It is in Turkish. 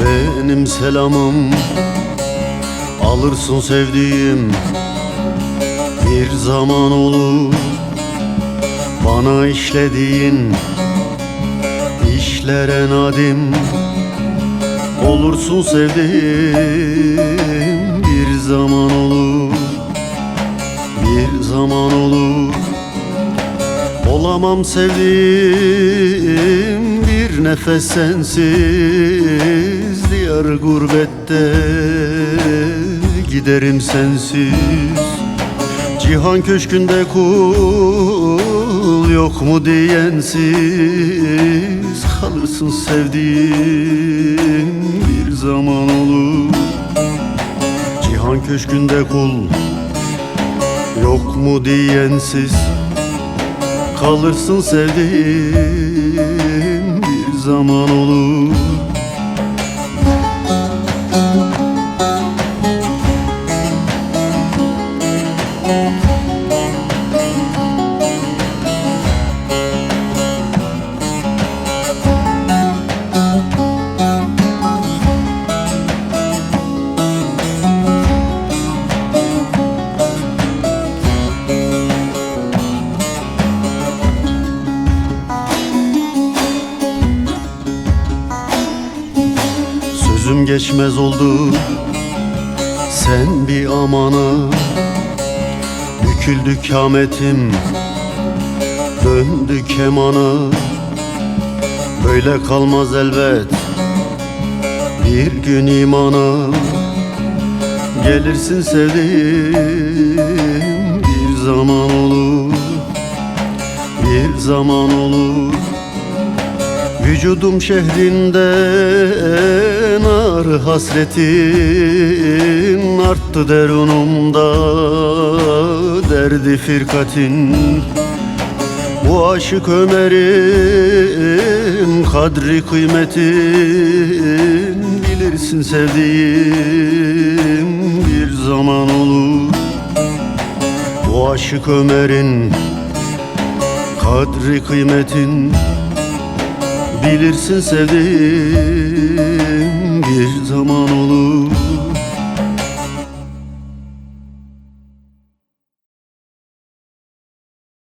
Benim selamım Alırsın sevdiğim. Bir zaman olur Bana işlediğin işlere nadim Olursun sevdiğim. Bir zaman olur Bir zaman olur. Olamam sevdiğim bir nefes sensiz Diyar gurbette giderim sensiz. Cihan köşkünde kul yok mu diyensiz Kalırsın sevdiğim bir zaman olur. Cihan köşkünde kul yok mu diyensiz Kalırsın sevdiğim zaman olur Sözüm geçmez oldu. Sen bir amana. Büküldü kametim. Döndü kemana. Böyle kalmaz elbet. Bir gün imana. Gelirsin sevdiğim. Bir zaman olur. Bir zaman olur Vücudum şehrinde nar hasretin Arttı derunumda derdi firkatin. Bu aşık Ömer'in kadri kıymetin Bilirsin sevdiğim bir zaman olur. Bu aşık Ömer'in kadri kıymetin Bilirsin sevdiğim bir zaman olur